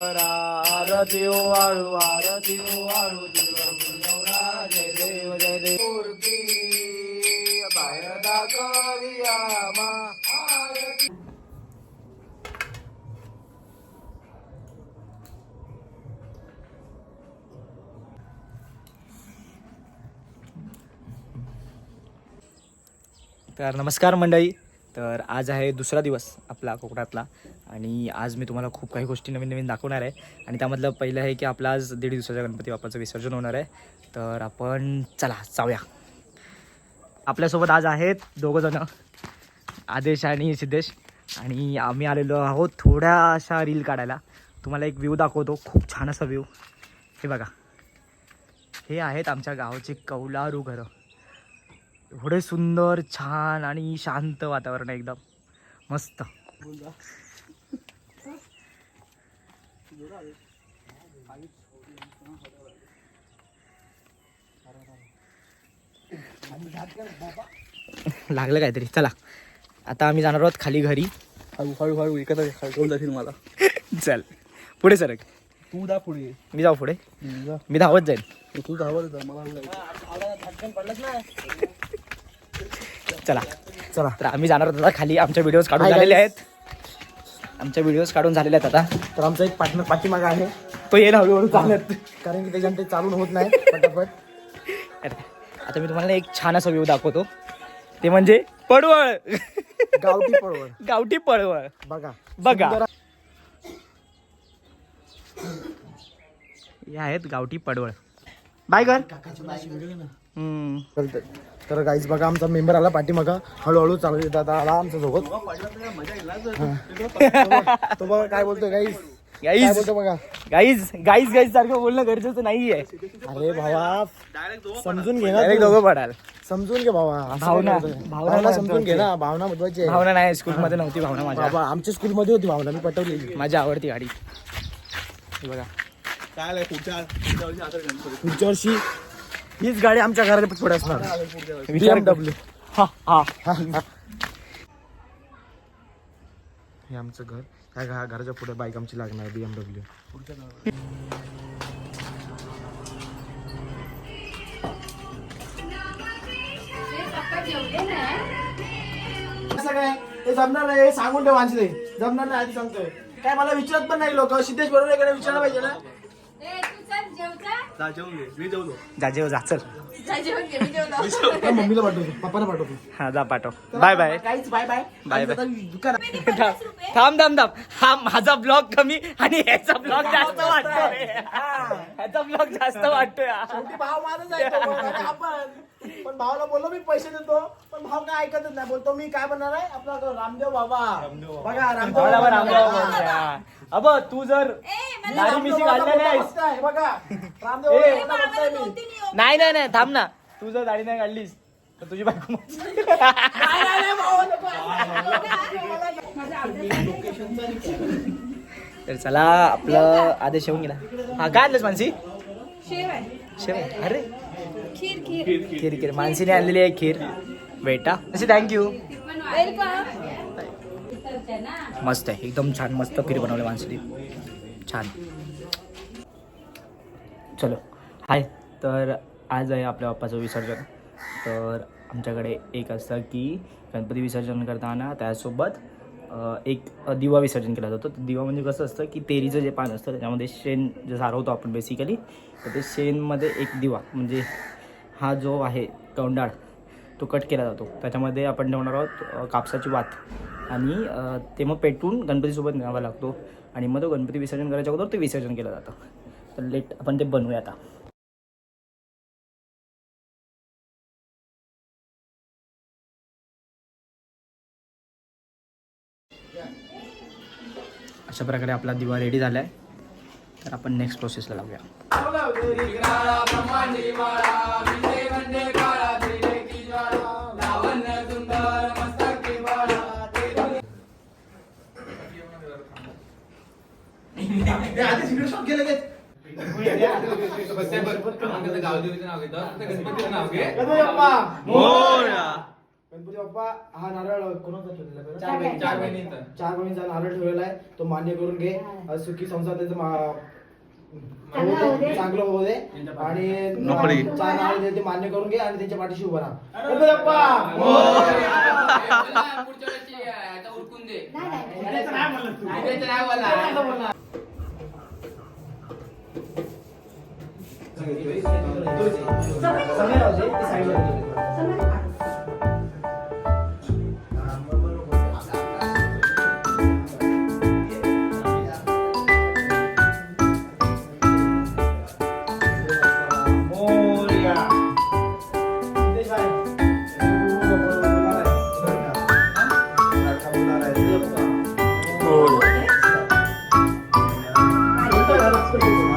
आरती वाळू आरती वाळू जय देव जय देव. मूर्ती बाहेर दाखविया मा आरती तर नमस्कार मंडळी. तर आज आहे दुसरा दिवस आपला कोकणातला आणि आज मी तुम्हाला खूप काही गोष्टी नवीन नवीन दाखवणार आहे. आणि त्यामधलं पहिलं आहे की आपला आज दीड दिवसाच्या गणपती बाप्पाचं विसर्जन होणार आहे. तर आपण चला जाऊया. आपल्यासोबत आज आहेत दोघंजणं आदेश आणि सिद्धेश. आणि आम्ही आलेलो आहोत थोड्याशा रील काढायला. तुम्हाला एक व्ह्यू दाखवतो. खूप छान असा व्ह्यू हे बघा. हे आहेत आमच्या गावचे कौलारू घरं. एवढे सुंदर छान आणि शांत वातावरण आहे एकदम. मस्त. लागलं काहीतरी. चला. आता आम्ही जाणार आहोत खाली घरी. हळू हळू हळू. एकत्र हळकवून जातील मला? चल. पुढे सरक. तू दा पुढे. मी जाऊ पुढे. जा. मी धावत जाईल तू धावत जा, मला. चला. चला. तर आम्ही जाणार आहोत आता खाली. आमच्या व्हिडिओज काढून झालेले आहेत. आमच्या व्हिडिओज काढून झालेले आहेत आता. तर आमचा एक पार्टनर पाठीमागा आहे. तो येईल हळूहळू चालत. कारण की त्याच्यानं ते चालून होत नाही पटापट. आता मी तुम्हाला एक छान असा व्ह्यू दाखवतो. ते म्हणजे पडवळ. गावठी पळवळ गावठी पडवळ. बघा. बघा. सुंदर. हे आहेत गावठी पडवळ. बाय कर हम्म. चालतंय. तर गाईज बघा आमचा मेंबर आला पाठीमागा. हळूहळू चालू येतात आला आमच्यासोबत. तो बघा काय बोलतोय गाईज काय गाईज बोलतो बघा. गाईज गाईज गाईज सारखं बोलणं गरजेचं नाहीये. अरे भावा समजून घे ना डायरेक्ट तू. दोघं पडाल. समजून घे भावा. असं भावना. काय बोलतोय? भावना समजून घे ना भावना महत्वाची आहे. भावना नाही स्कूल मध्ये नव्हती भावना माझ्या. बाबा आमच्या स्कूल मध्ये होती भावना मी पटवलेली माझी आवडती गाडी. हे बघा. पुढच्या वर्षी हीच गाडी आमच्या घराच्या पुढे असणार. BMW. हा हा. हे आमचं घर. घरा- घराच्या पुढे बाईक आमची लागणार बीएमडब्ल्यू कसं काय हे जमणार नाही हे सांगून ठेव वांचले जमणार नाही आधी सांगतोय. काय मला विचारत पण नाही लोक. सिद्धेश बरोबर विचारलं पाहिजे ना? जा. जा जेव जा चल. जा, जेवून घे, मी जेवलो. त्या मम्मीला पाठवतो पप्पाला पाठवतो. हा जा पाठव. Bye bye. काहीच बाय बाय. बाय. दुकान. थांब थांब थांब हा माझा ब्लॉग कमी आणि ह्याचा ब्लॉग जास्त वाटतोय. ह्याचा ब्लॉग जास्त वाटतोय. हा. शेवटी भाव माझाच आहे तो, बघा आपण? पण भावाला बोललो मी पैसे देतो. पण भाव काय ऐकतच नाही. बोलतो मी काय बनणार आहे? आपला तो रामदेव बाबा. बघा रामदेव बाबा. रामदेव बोलूया. अब तू जर दाढी मिशी बाबाचा नाहीस. ए. नाही नाही नाही थांब ना. तू जर दाढी नाही काढलीस तर तुझी बायको नाही, नाही, नाही, भावा, नको. तर चला आपलं आदेश येऊन गेला. हा काय आणलंस मानसी? शेव आहे. शेव? अरे. खीर खीर. खीर खीर. मानसीने आणलेली आहे खीर. बेटा असे थँक्यू वेलकम. मस्त आहे. एकदम छान मस्त खीर बनवली माणसाने. छान. चलो. हाय. तर आज आहे आपल्या बाप्पाचं विसर्जन. तर आमच्याकडे एक असतं की गणपती विसर्जन करताना त्यासोबत एक दिवा विसर्जन केला जातो. तर दिवा म्हणजे कसं असतं की तेरीचं जे पान असतं त्याच्यामध्ये शेण जे सारवतो आपण बेसिकली तर ते शेणमध्ये एक दिवा. म्हणजे हा जो आहे कौंडाळ तो कट केला जातो. त्याच्यामध्ये आपण ठेवणार आहोत कापसाची वात. आणि ते मग पेटून गणपतीसोबत न्यावा लागतो. आणि मग तो गणपती विसर्जन करायच्या अगोदर ते विसर्जन केलं जातं. तर लेट आपण ते बनवूया आता. अशा प्रकारे आपला दिवा रेडी झाला आहे तर आपण नेक्स्ट प्रोसेसला लावूया ते आधी तिकडे शॉप गेले ते गणपती बाप्पा गणपती बाप्पा हा नारळ कोणाचा ठेवलेला आहे? चार बहिणी- चार बहिणींचा. चार बहिणीचा नारळ ठेवलेला आहे. तो मान्य करून घे. सुखी संसार त्याचं मा- चांगलं होऊ दे. चांगलं होऊ दे. आणि नोकरी. चार नारळ दे ते मान्य करून घे आणि त्यांच्या पाठीशी उभा राहा. गणपती बाप्पा समय राहू दे, ते साईडला ठेवले. मोरया. सिद्धेश भाई. गणपती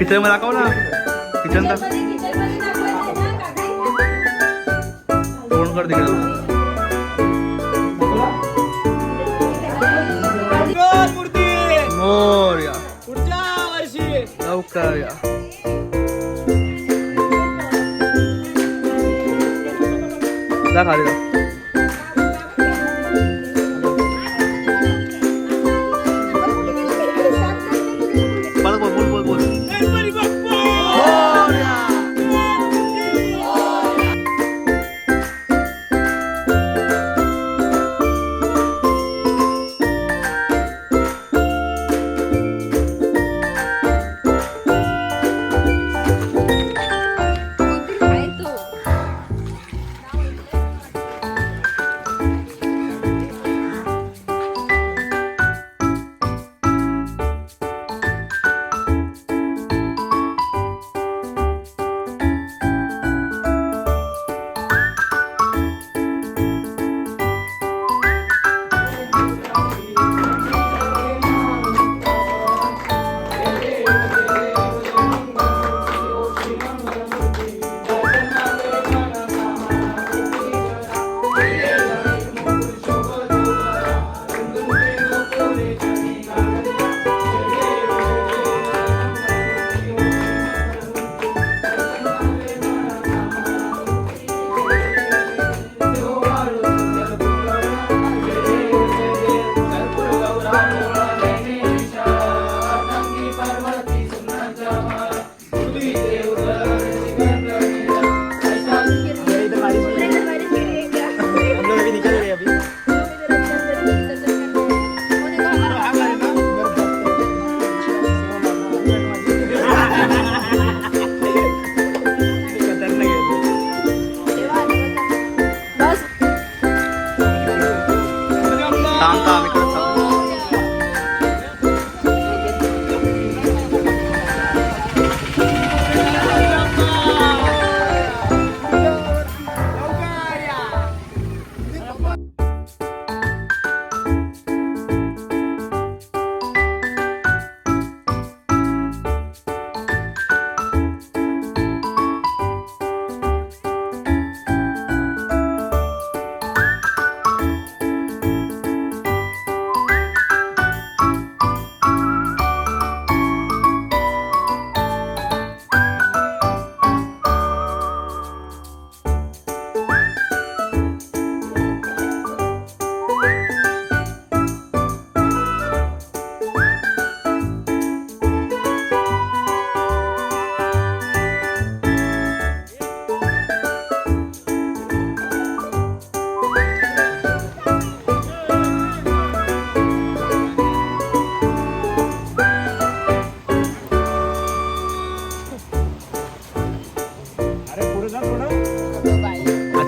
किचनमध्ये दाखव ना. किचन फोन कर तिकडे. मूर्ती पुढच्या वर्षी लवकर या. जा खाली जा.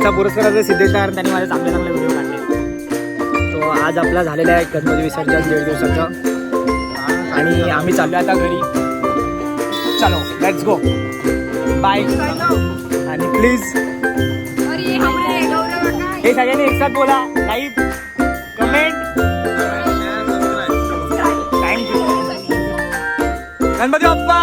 आजचा पुरस्काराचा सिद्धेश आणि त्यांनी माझे चांगले चांगले व्हिडिओ काढले तो आज आपला झालेला आहे गणपती विसर्जन दीड दिवसाचं. आणि आम्ही चाललो आता घरी. चलो लेट्स गो बाय आणि प्लीज हे सगळ्यांनी एकसाथ बोला. Live comment thank you Ganpati Bappa!